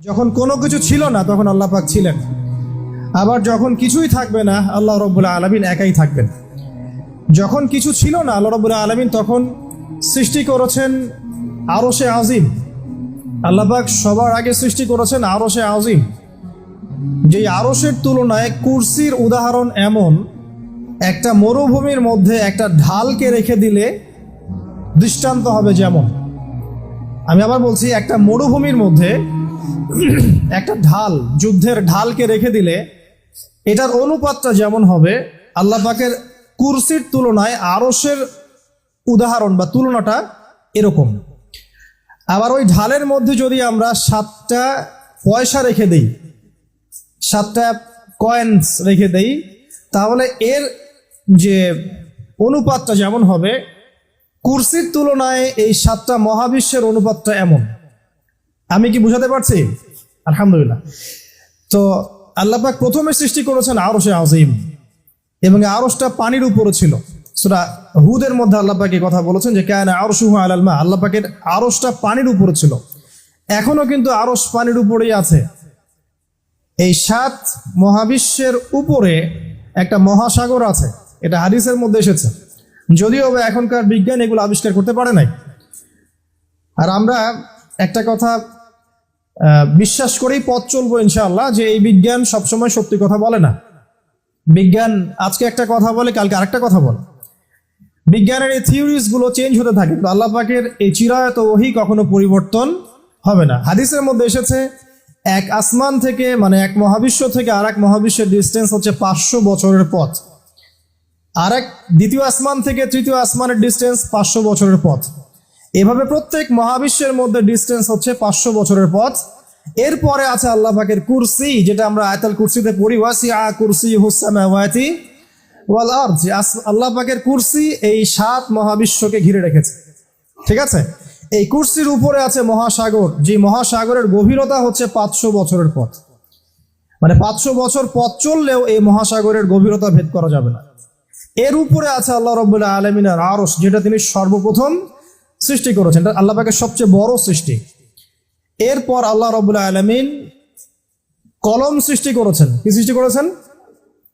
যখন কোনো কিছু ছিল না, তখন আল্লাহ পাক ছিলেন। আবার যখন কিছুই থাকবে না, আল্লাহ রব্বুল্লাহ আলমিন একাই থাকবেন। যখন কিছু ছিল না, আল্লাহ রব্বুল্লাহ আলমিন তখন সৃষ্টি করেছেন আরও সে আজিম। আল্লাহ পাক সবার আগে সৃষ্টি করেছেন আরও সে আজিম। যে আরসের তুলনায় কুরসির উদাহরণ এমন, একটা মরুভূমির মধ্যে একটা ঢালকে রেখে দিলে দৃষ্টান্ত হবে যেমন। আমি আবার বলছি, একটা মরুভূমির মধ্যে একটা ঢাল, যুদ্ধের ঢালকে রেখে দিলে এটার অনুপাতটা যেমন হবে, আল্লাহ পাকের কুরসির তুলনায় আরসের উদাহরণ বা তুলনাটা এরকম। আবার ওই ঢালের মধ্যে যদি আমরা সাতটা পয়সা রেখে দিই, সাতটা কয়েন্স রেখে দেই, তাহলে এর যে অনুপাতটা যেমন হবে কুরসির তুলনায় এই সাতটা মহাবিশ্বের অনুপাতটা এমন। আমি কি বুঝাতে পারছি? আলহামদুলিল্লাহ। তো আল্লাপাক প্রথমে সৃষ্টি করেছেন আরশে আজিম এবং আরশটা পানির উপরে ছিল। সেটা হুদের মধ্যে আল্লাপাক কথা বলেছেন যে, কেন আরশুহ আলালমা আল্লাপাকের আরশটা পানির উপরে ছিল। এখনও কিন্তু আরশ পানির উপরেই আছে। এই সাত মহাবিশ্বের উপরে একটা মহাসাগর আছে। এটা হাদিসের মধ্যে এসেছে। যদিও বা এখনকার বিজ্ঞান এগুলো আবিষ্কার করতে পারে নাই। আর আমরা একটা কথা বিশ্বাস করেই পথ চলবো ইনশাআল্লাহ যে এই বিজ্ঞান সবসময় সত্যি কথা বলে না। বিজ্ঞান আজকে একটা কথা বলে, কালকে আরেকটা কথা বলে। বিজ্ঞানের এই থিওরিজগুলো চেঞ্জ হতে থাকে, কিন্তু আল্লাহ পাকের এই চিরায়ত ওহি কখনো পরিবর্তন হবে না। হাদিসের মধ্যে এসেছে, এক আসমান থেকে মানে এক মহাবিশ্ব থেকে আর এক মহাবিশ্বের ডিস্টেন্স হচ্ছে পাঁচশো বছরের পথ। আর এক দ্বিতীয় আসমান থেকে তৃতীয় আসমানের ডিস্টেন্স পাঁচশো বছরের পথ। এভাবে প্রত্যেক মহাবিশ্বের মধ্যে ডিস্টেন্স হচ্ছে পাঁচশো বছরের পথ। এরপরে আছে আল্লাহ পাকের কুরসি, যেটা আমরা আয়তাল কুরসিতে পড়ি ওয়াসি আ কুরসি হুসামাওয়াতি ওয়াল আরজ আল্লাহ পাকের কুরসি এই সাত মহাবিশ্বকে ঘিরে রেখেছে। ঠিক আছে? এই কুরসির উপরে আছে মহাসাগর যে মহাসাগরের গভীরতা হচ্ছে পাঁচশো বছরের পথ। মানে পাঁচশো বছর পথ চললেও এই মহাসাগরের গভীরতা ভেদ করা যাবে না। এর উপরে আছে আল্লাহ রব্বুল্লাহ আলমিনার আরস যেটা তিনি সর্বপ্রথম সৃষ্টি করেছেন। এটা আল্লাহ পাকের সবচেয়ে বড় সৃষ্টি। এরপর আল্লাহ রব্বুল্লাহ আলমিন কলম সৃষ্টি করেছেন। কি সৃষ্টি করেছেন?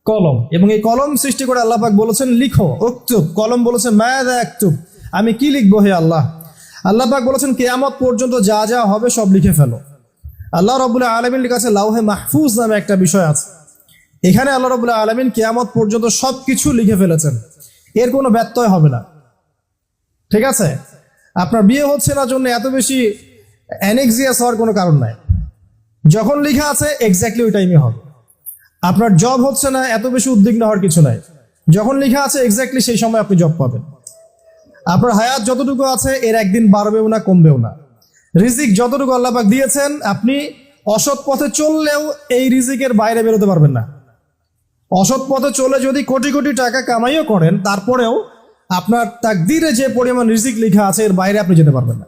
কলম। এবং এই কলম সৃষ্টি করে আল্লাহ পাক বলেছেন, লিখো, উক্তুব। কলম বলেছে মায়াদা একতুব। আমি কি লিখব হে আল্লাহ? আল্লাহ পাক বলেছেন, কেয়ামত পর্যন্ত যা যা হবে সব লিখে ফেলো। আল্লাহ রবুল্লাহ আলমিনের কাছে লাউহে মাহফুজ নামে একটা বিষয় আছে। এখানে আল্লাহ রবুল্লাহ আলমিন কেয়ামত পর্যন্ত সব কিছু লিখে ফেলেছেন। এর কোনো ব্যত্যয় হবে না। ঠিক আছে? আপনার বিয়ে হচ্ছে না জন্য এত বেশি অ্যানেক্সিয়াস হওয়ার কোনো কারণ নাই। যখন লেখা আছে এক্স্যাক্টলি ওই টাইমে হবে। আপনার জব হচ্ছে না, এত বেশি উদ্বিগ্ন হওয়ার কিছু নাই। যখন লেখা আছে এক্স্যাক্টলি সেই সময় আপনি জব পাবেন। আপনার হায়াত যতটুকু আছে, এর একদিন বাড়বেও না, কমবেও না। রিজিক যতটুকু আল্লাপাক দিয়েছেন, আপনি অসৎ পথে চললেও এই রিজিকের বাইরে বেরোতে পারবেন না। অসৎ পথে চলে যদি কোটি কোটি টাকা কামাইও করেন, তারপরেও আপনার তাকদিরে যে পরিমাণ রিজিক লেখা আছে, এর বাইরে আপনি যেতে পারবেন না।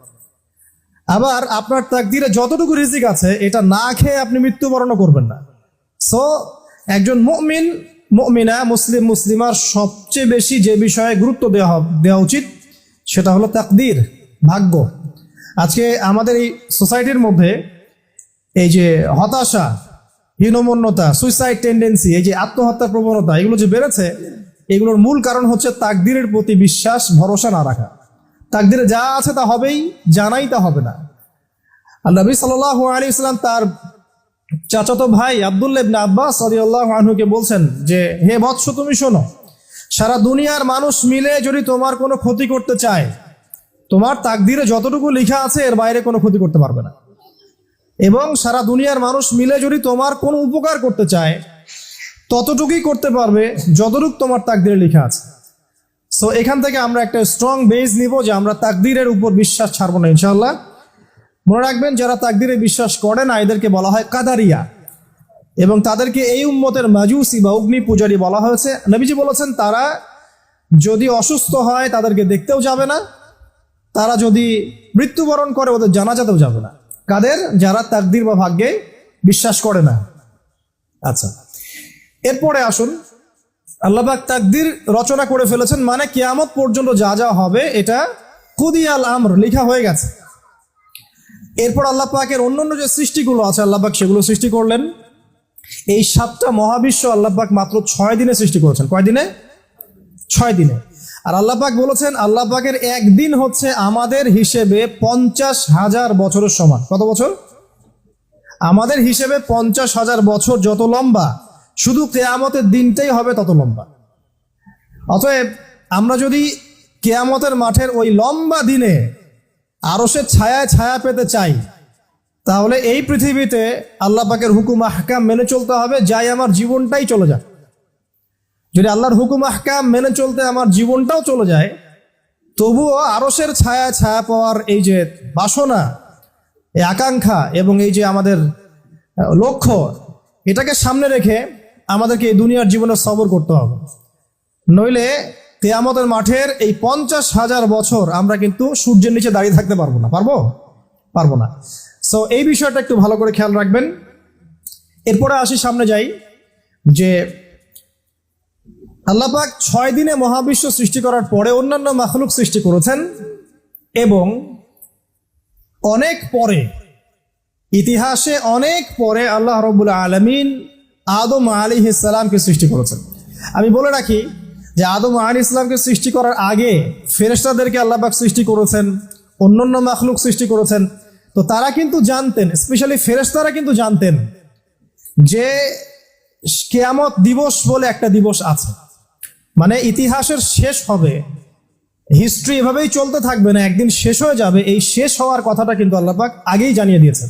আবার আপনার তাকদিরে যতটুকু রিজিক আছে, এটা না খেয়ে আপনি মৃত্যুবরণও করবেন না। সো একজন মুমিন, মুমিনা, মুসলিম, মুসলিমার সবচেয়ে বেশি যে বিষয়ে গুরুত্ব দেওয়া দেওয়া উচিত, সেটা হলো তাকদির, ভাগ্য। আজকে আমাদের এই সোসাইটির মধ্যে এই যে হতাশা হীনমন্যতা সুইসাইড টেন্ডেন্সি এই যে আত্মহত্যার প্রবণতা, এগুলো যে বেড়েছে, এগুলোর মূল কারণ হচ্ছে তাকদিরের প্রতি বিশ্বাস, ভরসা না রাখা। তাকদিরে যা আছে তা হবেই জানাই তা হবে না। আল্লাহ নবী সাল্লাহ আলী ইসলাম তার চাচাতো ভাই আবদুল্লাহ ইবনে আব্বাস রাদিয়াল্লাহু আনহুকে বলছেন যে, হে বৎস, তুমি শোনো, সারা দুনিয়ার মানুষ মিলে যদি তোমার কোনো ক্ষতি করতে চায়, তোমার তাকদিরে যতটুকু লেখা আছে, এর বাইরে কোনো ক্ষতি করতে পারবে না। এবং সারা দুনিয়ার মানুষ মিলে যদি তোমার কোনো উপকার করতে চায়, ততটুকুই করতে পারবে যতটুকু তোমার তাকদিরে লেখা আছে। সো এখান থেকে আমরা একটা স্ট্রং বেস নিব যে আমরা তাকদিরের উপর বিশ্বাস ছাড়বো না ইনশাল্লাহ মনে রাখবেন, যারা তাকদিরে বিশ্বাস করে না, এদেরকে বলা হয় কাদারিয়া। এবং তাদেরকে এই উম্মতের মাজুসি বা অগ্নি পূজারী বলা হয়েছে। নবীজি বলেছেন, তারা যদি অসুস্থ হয়, তাদেরকে দেখতেও যাবে না। তারা যদি মৃত্যুবরণ করে, ওদের জানাজাতেও যাবে না। কাদের? যারা তাকদির বা ভাগ্যে বিশ্বাস করে না। আচ্ছা। এরপরে আসুন। আল্লাহবাক তাকদির রচনা করে ফেলেছেন মানে কিয়ামত পর্যন্ত যা যা হবে, এটা কুদিয়াল আমর, লেখা হয়ে গেছে। এরপর আল্লাহ পাকের অন্যান্য যে সৃষ্টিগুলো আছে আল্লাহ পাক সেগুলো সৃষ্টি করলেন। এই সাতটা মহাবিশ্ব আল্লাহ পাক মাত্র ছয় দিনে সৃষ্টি করেছেন। কয় দিনে? ছয় দিনে। আর আল্লাহ পাক বলেছেন, আল্লাহ পাকের একদিন হচ্ছে আমাদের হিসেবে পঞ্চাশ হাজার বছরের সমান। কত বছর? আমাদের হিসেবে পঞ্চাশ হাজার বছর যত লম্বা, শুধু কেয়ামতের দিনটাই হবে তত লম্বা। অতএব আমরা যদি কেয়ামতের মাঠের ওই লম্বা দিনে আরও সে ছায়ায় ছায়া পেতে চাই, তাহলে এই পৃথিবীতে আল্লাহ পাকের হুকুম, আহকাম মেনে চলতে হবে, যাই আমার জীবনটাই চলে যায় যদি আল্লাহর হুকুম, আহকাম মেনে চলতে আমার জীবনটাও চলে যায়, তবুও আরসের ছায়া ছায়া পাওয়ার এই যে বাসনা, এই আকাঙ্ক্ষা এবং এই যে আমাদের লক্ষ্য, এটাকে সামনে রেখে আমাদেরকে এই দুনিয়ার জীবনে সবর করতে হবে। নইলে তেয়ামতের মাঠের এই পঞ্চাশ হাজার বছর আমরা কিন্তু সূর্যের নিচে দাঁড়িয়ে থাকতে পারব না। পারব? পারব না। সো এই বিষয়টা একটু ভালো করে খেয়াল রাখবেন। এরপরে আসি, সামনে যাই যে আল্লাপাক ছয় দিনে মহাবিশ্ব সৃষ্টি করার পরে অন্যান্য মাখলুক সৃষ্টি করেছেন এবং অনেক পরে, ইতিহাসে অনেক পরে আল্লাহ রবুল আলমিন আদম আলী ইসলামকে সৃষ্টি করেছেন। আমি বলে রাখি যে আদম আলী ইসলামকে সৃষ্টি করার আগে ফেরেস্তাদেরকে আল্লাহবাক সৃষ্টি করেছেন, অন্যান্য মাখলুক সৃষ্টি করেছেন। তো তারা কিন্তু জানতেন, স্পেশালি ফেরেস্তারা কিন্তু জানতেন যে কেয়ামত দিবস বলে একটা দিবস আছে। মানে ইতিহাসের শেষ হবে। হিস্ট্রি এভাবেই চলতে থাকবে না, একদিন শেষ হয়ে যাবে। এই শেষ হওয়ার কথাটা কিন্তু আল্লাপাক আগেই জানিয়ে দিয়েছেন।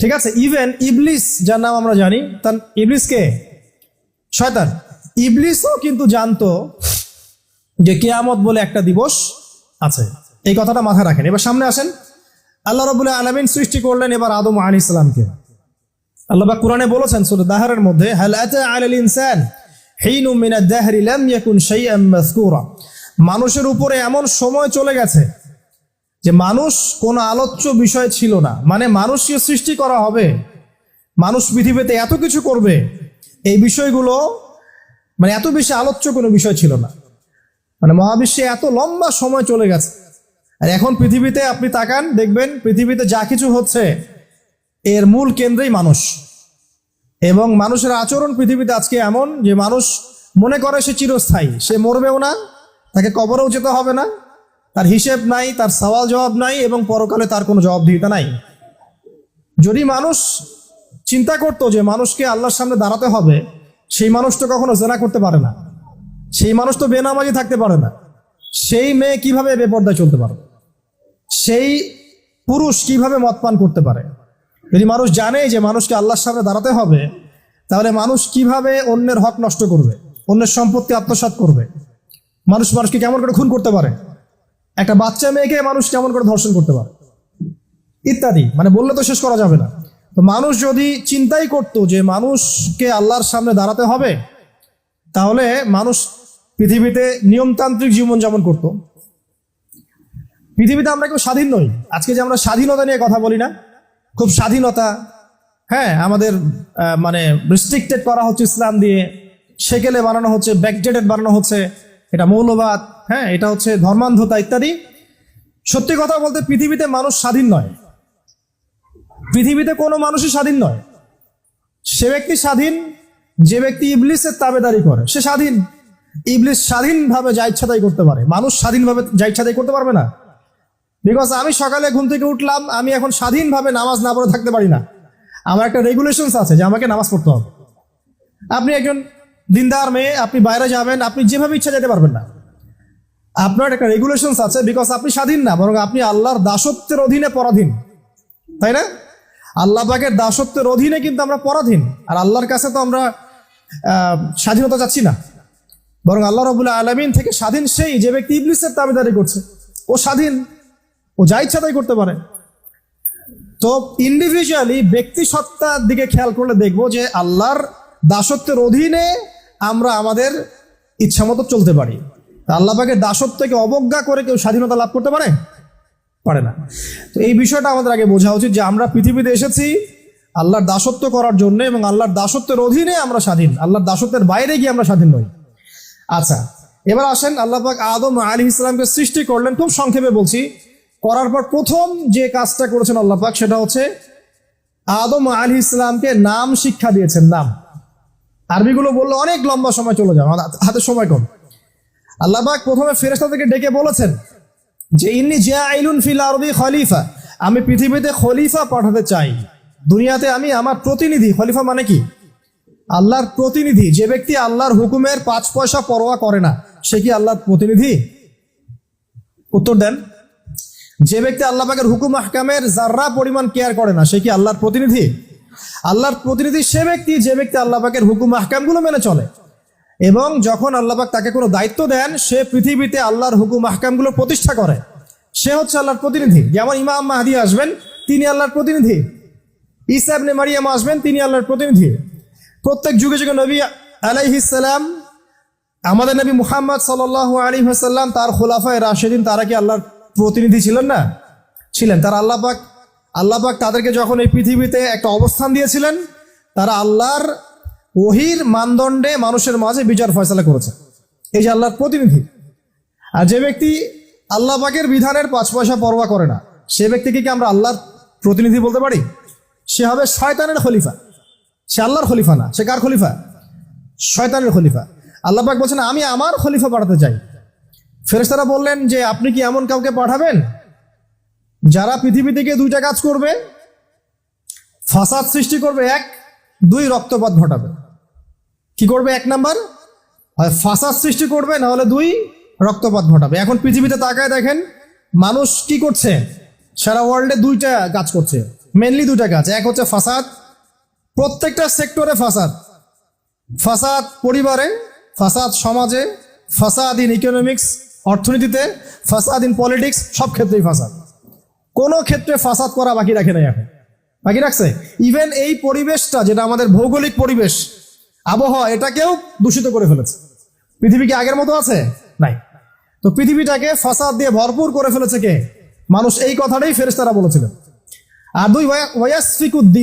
ঠিক আছে ইভেন ইবলিস, যার নাম আমরা জানি, তার ইবলিস কে? শয়তান। ইবলিসও কিন্তু জানতো যে কেয়ামত বলে একটা দিবস আছে। এই কথাটা মাথায় রাখেন। এবার সামনে আসেন। আল্লাহ রবুল্লাহ আলমিন সৃষ্টি করলেন এবার আদম আলী ইসলামকে আল্লাহ কোরআনে বলেছেন, সূরা দাহরের মধ্যে, হাল আলাল ইনসান? মাযকুরা। মানুষের উপরে এমন সময় চলে গেছে যে মানুষ কোনো আলোচ্য বিষয় ছিল না। মানে মানুষকে সৃষ্টি করা হবে, মানুষ পৃথিবীতে এত কিছু করবে, এই বিষয়গুলো মানে এত বেশি আলোচ্য কোনো বিষয় ছিল না। মানে মহাবিশ্বে এত লম্বা সময় চলে গেছে। আর এখন পৃথিবীতে আপনি তাকান, দেখবেন পৃথিবীতে যা কিছু হচ্ছে, এর মূল কেন্দ্রেই মানুষ। এবং মানুষের আচরণ পৃথিবীতে আজকে এমন যে মানুষ মনে করে সে চিরস্থায়ী, সে মরবেও না, তাকে কবরেও যেতে হবে না, তার হিসেব নাই, তার সওয়াল জবাব নাই এবং পরকালে তার কোনো জবাবদিহিতা নাই। যদি মানুষ চিন্তা করতো যে মানুষকে আল্লাহর সামনে দাঁড়াতে হবে, সেই মানুষ তো কখনো জেনা করতে পারে না। সেই মানুষ তো বেনামাজি থাকতে পারে না। সেই মেয়ে কীভাবে বেপর্দায় চলতে পারে? সেই পুরুষ কীভাবে মদ পান করতে পারে? যদি মানুষ জানে যে মানুষকে আল্লাহর সামনে দাঁড়াতে হবে, তাহলে মানুষ কীভাবে অন্যের হক নষ্ট করবে, অন্যের সম্পত্তি আত্মসাৎ করবে? মানুষ মানুষকে কেমন করে খুন করতে পারে? একটা বাচ্চা মেয়েকে মানুষ কেমন করে ধর্ষণ করতে পারে? ইত্যাদি। মানে বললে তো শেষ করা যাবে না। তো মানুষ যদি চিন্তাই করতো যে মানুষকে আল্লাহর সামনে দাঁড়াতে হবে, তাহলে মানুষ পৃথিবীতে নিয়মতান্ত্রিক জীবনযাপন করত। পৃথিবীতে আমরা কেউ স্বাধীন নই। আজকে যে আমরা স্বাধীনতা নিয়ে কথা বলি না খুব স্বাধীনতা। হ্যাঁ আমাদের মানে রেস্ট্রিক্টেড করা হচ্ছে ইসলাম দিয়ে। সেকেলে বানানো হচ্ছে ব্যাকডেটেড বানানো হচ্ছে। এটা মৌলবাদ হ্যাঁ এটা হচ্ছে ধর্মান্ধতা ইত্যাদি। সত্যি কথা বলতে পৃথিবীতে মানুষ স্বাধীন নয়। পৃথিবীতে কোনো মানুষই স্বাধীন নয়। সে ব্যক্তি স্বাধীন, যে ব্যক্তি ইবলিসের তাবেদারি করে, সে স্বাধীন। ইবলিস স্বাধীনভাবে যা ইচ্ছা তাই করতে পারে। মানুষ স্বাধীনভাবে যা ইচ্ছা তাই করতে পারবে না। বিকজ আমি সকালে ঘুম থেকে উঠলাম, আমি এখন স্বাধীনভাবে নামাজ না পড়ে থাকতে পারি না। আমার একটা রেগুলেশনস আছে যে আমাকে নামাজ পড়তে হবে। আপনি একজন দিনদার মেয়ে, আপনি বাইরে যাবেন, আপনি যেভাবে ইচ্ছা যেতে পারবেন না। আপনার একটা রেগুলেশনস আছে বিকজ আপনি স্বাধীন না, বরং আপনি আল্লাহর দাসত্বের অধীনে পরাধীন। তাই না? আল্লাহ পাকের দাসত্বের অধীনে কিন্তু আমরা পরাধীন, আর আল্লাহর কাছে তো আমরা স্বাধীনতা চাচ্ছি না। বরং আল্লাহ রবুল্লাহ আলমিন থেকে স্বাধীন সেই যে ব্যক্তি ইবলিসের দাবিদারি করছে, ও স্বাধীন। ও যা ইচ্ছা তাই করতে পারে। তো ইন্ডিভিজুয়ালি ব্যক্তি সত্তার দিকে খেয়াল করলে দেখব যে আল্লাহর দাসত্বের অধীনে আমরা আমাদের ইচ্ছা মতো চলতে পারি। পাকের দাসত্বকে অবজ্ঞা করে কেউ স্বাধীনতা লাভ করতে পারে? পারে না। তো এই বিষয়টা আমাদের আগে বোঝা উচিত যে আমরা পৃথিবীতে এসেছি আল্লাহর দাসত্ব করার জন্য এবং আল্লাহর দাসত্বের অধীনে আমরা স্বাধীন, আল্লাহর দাসত্বের বাইরে গিয়ে আমরা স্বাধীন নই। আচ্ছা এবার আসেন আল্লাহ পাক আদম আলী ইসলামকে সৃষ্টি করলেন। খুব সংক্ষেপে বলছি করার পর প্রথম যে কাজটা করেছেন আল্লাহ পাক, সেটা হচ্ছে আদম আলী ইসলামকে নাম শিক্ষা দিয়েছেন, নাম। আরবিগুলো বললে অনেক লম্বা সময় চলে যাবে হাতে সময় কম। আল্লাহ পাক প্রথমে ফেরেশতাদেরকে ডেকে বলেছেন যে, ইন্নি আইলুন ফিল আরবি খলিফা। আমি পৃথিবীতে খলিফা পাঠাতে চাই। দুনিয়াতে আমি আমার প্রতিনিধি, খলিফা মানে কি? আল্লাহর প্রতিনিধি। যে ব্যক্তি আল্লাহর হুকুমের পাঁচ পয়সা পরোয়া করে না, সে কি আল্লাহর প্রতিনিধি? উত্তর দেন যে ব্যক্তি আল্লাহ পাকের হুকুম আহকামের জাররা পরিমাণ কেয়ার করে না, সে কি আল্লাহর প্রতিনিধি? আল্লাহর প্রতিনিধি সে ব্যক্তি যে ব্যক্তি আল্লাহ পাকের হুকুম আহকামগুলো মেনে চলে। এবং যখন আল্লাহ পাক তাকে কোনো দায়িত্ব দেন, সে পৃথিবীতে আল্লাহর হুকুম আহকামগুলো প্রতিষ্ঠা করে। সে হচ্ছে আল্লাহর প্রতিনিধি। যেমন ইমাম মাহাদি আসবেন, তিনি আল্লাহর প্রতিনিধি। ঈসা ইবনে মারিয়াম আসবেন, তিনি আল্লাহর প্রতিনিধি। প্রত্যেক যুগে যুগে নবী আলাইহিসাল্লাম আমাদের নবী মুহাম্মদ সাল আলী হাসাল্লাম তার খোলাফায় রাশেদিন, তারা কি আল্লাহর প্রতিনিধি ছিলেন না? ছিলেন। তারা আল্লাহ পাক আল্লাহ পাক তাদেরকে যখন এই পৃথিবীতে একটা অবস্থান দিয়েছিলেন, তারা আল্লাহর ওহির মানদণ্ডে মানুষের মাঝে বিচার ফয়সলা করেছে। এই যে আল্লাহর প্রতিনিধি। আর যে ব্যক্তি আল্লাহ পাকের বিধানের পাঁচ পয়সা পরোয়া করে না, সে ব্যক্তিকে কি আমরা আল্লাহর প্রতিনিধি বলতে পারি? সে হবে শয়তানের খলিফা। সে আল্লাহর খলিফা না। সে কার খলিফা? শয়তানের খলিফা। আল্লাহ পাক বলছেন, আমি আমার খলিফা বাড়াতে চাই। ফেরেশতারা বললেন যে, আপনি কি এমন কাউকে পাঠাবেন যারা পৃথিবী থেকে দুইটা কাজ করবে? ফাসাদ সৃষ্টি করবে এক, দুই রক্তপাত ঘটাবে। কি করবে এক নাম্বার? হয় ফাসাদ সৃষ্টি করবে, না হলে দুই রক্তপাত ঘটাবে। এখন পৃথিবীতে তাকায় দেখেন, মানুষ কি করছে? সারা ওয়ার্ল্ডে দুইটা কাজ করছে মেনলি দুইটা কাজ। এক হচ্ছে ফাসাদ, প্রত্যেকটা সেক্টরে ফাসাদ। ফাসাদ পরিবারে, ফাসাদ সমাজে, ফাসাদ ইন ইকোনমিক্স অর্থনীতিতে ফাসাদ ইন পলিটিক্স সব ক্ষেত্রেই ফাসাদ। কোনো ক্ষেত্রে ফাসাদ করা বাকি রাখে নাই এখন। বাকি রাখছে? ইভেন এই পরিবেশটা, যেটা আমাদের ভৌগোলিক পরিবেশ, আবহাওয়া, এটাকেও দূষিত করে ফেলেছে। পৃথিবী কি আগের মতো আছে? নাই। তো পৃথিবীটাকে ফাসাদ দিয়ে ভরপুর করে ফেলেছে কে? মানুষ এই কথাটাই ফেরেশতারা বলেছিলেন। আর দুই ওয়াস ফিকুদ্দিন